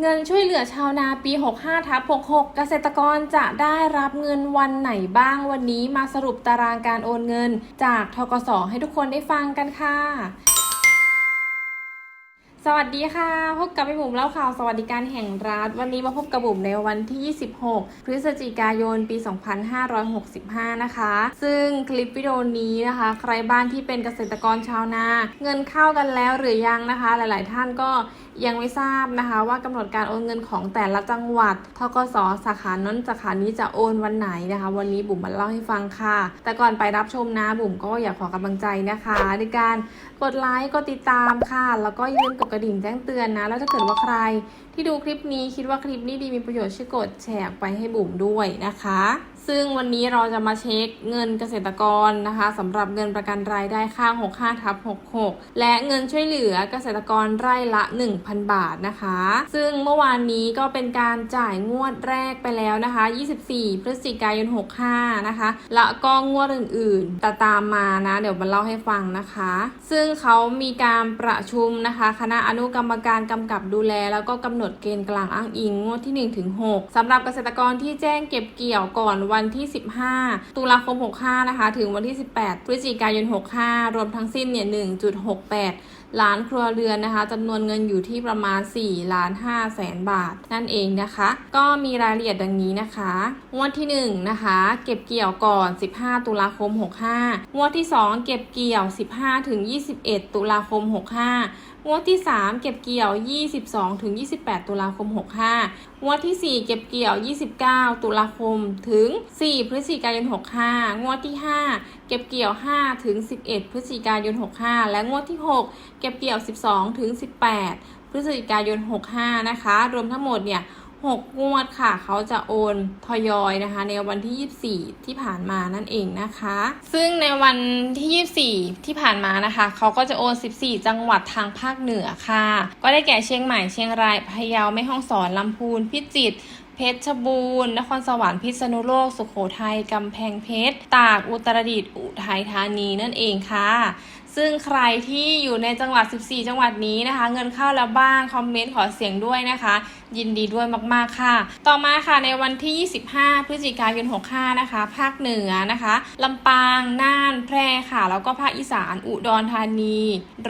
เงินช่วยเหลือชาวนาปี 65ทับ66 เกษตรกรจะได้รับเงินวันไหนบ้างวันนี้มาสรุปตารางการโอนเงิน จากทกสให้ทุกคนได้ฟังกันค่ะ สวัสดีค่ะ พบกับพี่บุ๋มเล่าข่าวสวัสดิการแห่งรัฐ วันนี้มาพบกับบุ๋มในวันที่ 26 พฤศจิกายน ปี 2565 นะคะ ซึ่งคลิปวิดีโอนี้นะคะ ใครบ้านที่เป็นเกษตรกรชาวนา เงินเข้ากันแล้วหรือยังนะคะ หลาย ๆ ท่านก็ ยังไม่ทราบนะคะว่ากำหนดการโอนเงินของแต่ละจังหวัดทกสสาขานั้นสาขานี้จะโอนวันไหนนะคะ วันนี้บุ๋มมาเล่าให้ฟังค่ะ แต่ก่อนไปรับชมนะบุ๋มก็อยากขอกำลังใจนะคะในการกดไลค์กดติดตามค่ะ แล้วก็อย่าลืมกดกระดิ่งแจ้งเตือนนะ แล้วถ้าเกิดว่าใคร ที่ดูคลิปนี้คิดว่าคลิปนี้ดีมีประโยชน์ช่วยกดแชร์ไปให้บุ๋มด้วยนะคะ ซึ่งวันนี้เราจะมาเช็คเงินเกษตรกรนะคะสำหรับเงินประกันรายได้ข้าง 65ทับ66 และเงินช่วยเหลือเกษตรกรไร่ละ 1,000 บาทนะคะ ซึ่งเมื่อวานนี้ก็เป็นการจ่ายงวดแรกไปแล้วนะคะ 24 พฤศจิกายน 65 นะคะ แล้วก็งวดอื่นๆแต่ตามมานะ เดี๋ยวมาเล่าให้ฟังนะคะ ซึ่งเขามีการประชุมนะคะ คณะอนุกรรมการกำกับดูแล แล้วก็กำหนดเกณฑ์กลางอ้างอิงงวดที่ 1-6สำหรับเกษตรกรที่แจ้งเก็บเกี่ยวก่อนวันันที่ 15 ตุลาคม 65 นะคะ ถึงวันที่ 18 พฤศจิกายน 65 รวมทั้งสิ้นเนี่ย 1.68 ล้านครัวเรือนนะคะจำนวนเงินอยู่ที่ประมาณ4ล้าน5แสนบาท นั่นเองนะคะ ก็มีรายละเอียดดังนี้นะคะงวดที่1นะคะเก็บเกี่ยวก่อน 15 ตุลาคม 65งวดที่ 2 เก็บเกี่ยว 15ถึง21 ตุลาคม 65งวดที่ 3 เก็บเกี่ยว 22ถึง28 ตุลาคม 65งวดที่ 4 เก็บเกี่ยว 29 ตุลาคมถึง 4 พฤศจิกายน 65งวดที่ 5 เก็บเกี่ยว 5 ถึง 11 พฤศจิกายน 65 และงวดที่ 6เก็บเกี่ยว 12 ถึง 18 พฤศจิกายน 65 นะคะ รวมทั้งหมดเนี่ย 6 งวดค่ะ เขาจะโอนทยอยนะคะ ในวันที่ 24 ที่ผ่านมานั่นเองนะคะ ซึ่งในวันที่ 24 ที่ผ่านมานะคะ เขาก็จะโอน 14 จังหวัดทางภาคเหนือค่ะ ก็ได้แก่เชียงใหม่ เชียงราย พะเยา แม่ฮ่องสอน ลำพูน พิจิตร เพชรบูรณ์ นครสวรรค์พิษณุโลก สุโขทัยกำแพงเพชร ตาก อุตรดิตถ์ อุทัยธานีนั่นเองค่ะ ซึ่งใครที่อยู่ในจังหวัด 14 จังหวัดนี้นะคะ เงินเข้าแล้วบ้าง คอมเมนต์ขอเสียงด้วยนะคะ ยินดีด้วยมากๆค่ะ ต่อมาค่ะในวันที่ 25 พฤศจิกายน 65 นะคะ ภาคเหนือนะคะลำปาง น่าน แพร่ค่ะ แล้วก็ภาคอีสาน อุดรธานี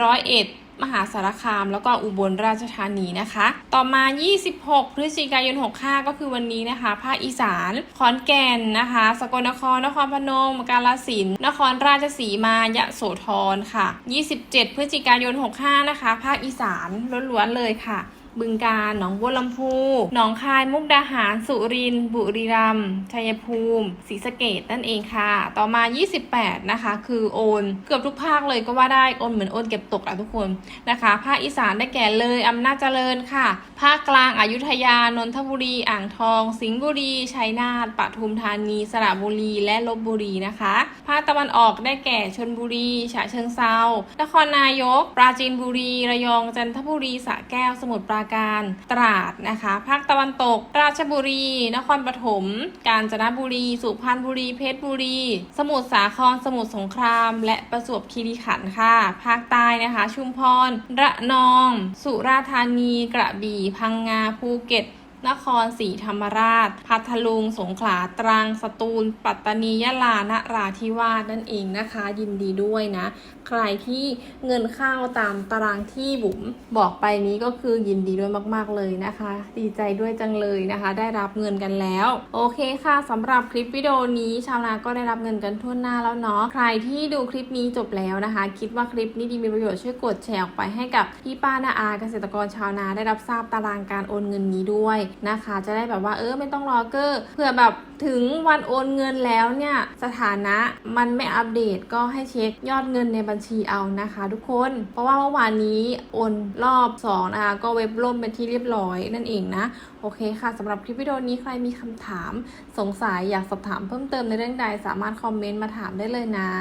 ร้อยเอ็ด มหาสารคาม แล้วก็อุบลราชธานีนะคะ ต่อมา 26 พฤศจิกายน 65 ก็คือวันนี้นะคะ ภาคอีสานขอนแก่นนะคะ สกลนคร นครพนม กาฬสินธุ์นครราชสีมายะโสธรค่ะ 27 พฤศจิกายน 65 นะคะ ภาคอีสานล้วนๆเลยค่ะ บึงกาฬหนองบัวลำพู หนองคาย มุกดาหาร สุรินทร์ บุรีรัมย์ ชัยภูมิ ศรีสะเกดนั่นเองค่ะ ต่อมา 28 นะคะ คือโอน เกือบทุกภาคเลยก็ว่าได้ โอนเหมือนโอนเก็บตกอะทุกคนนะคะ ภาคอีสานได้แก่เลย อำนาจเจริญค่ะ ภาคกลาง อยุธยา นนทบุรี อ่างทอง สิงห์บุรี ชัยนาท ปทุมธานี สระบุรี และลบบุรีนะคะ ภาคตะวันออกได้แก่ชนบุรี ฉะเชิงเซา นครนายก ปราจีนบุรี ระยอง จันทบุรี สระแก้ว สมุทรปราการ ตราดนะคะ ภาคตะวันตก ราชบุรี นครปฐม กาญจนบุรี สุพรรณบุรี เพชรบุรี สมุทรสาคร สมุทรสงคราม และประจวบคีรีขันธ์ค่ะ ภาคใต้นะคะ ชุมพร ระนอง สุราษฎร์ธานี กระบี่ พังงาภูเก็ต นครศรีธรรมราช พัทลุง สงขลา ตรัง สตูล ปัตตานี ยะลา นราธิวาส นั่นเองนะคะ ยินดีด้วยนะ ใครที่เงินเข้าตามตารางที่บุ๋มบอกไปนี้ก็คือยินดีด้วยมาก ๆ เลยนะคะ ดีใจด้วยจังเลยนะคะ ได้รับเงินกันแล้ว โอเคค่ะสำหรับคลิปวิดีโอนี้ ชาวนาก็ได้รับเงินกันทั่วหน้าแล้วเนาะ ใครที่ดูคลิปนี้จบแล้วนะคะ คิดว่าคลิปนี้ดีมีประโยชน์ช่วยกดแชร์ออกไปให้กับพี่ป้านาอาเกษตรกรชาวนาได้รับทราบตารางการโอนเงินนี้ด้วยนะคะ จะได้แบบว่าเออไม่ต้องรอเกอร์เผื่อแบบถึงวันโอนเงินแล้วเนี่ยสถานะมันไม่อัปเดตก็ให้เช็คยอดเงินในบัญชีเอานะคะ ทุกคน เพราะว่าเมื่อวานนี้โอนรอบ2นะคะก็เว็บล่มเป็นที่เรียบร้อยนั่นเองนะ โอเคค่ะสำหรับคลิปวิดีโอนี้ใครมีคำถามสงสัยอยากสอบถามเพิ่มเติมในเรื่องใดสามารถคอมเมนต์มาถามได้เลยนะ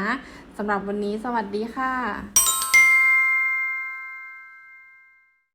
สำหรับวันนี้สวัสดีค่ะ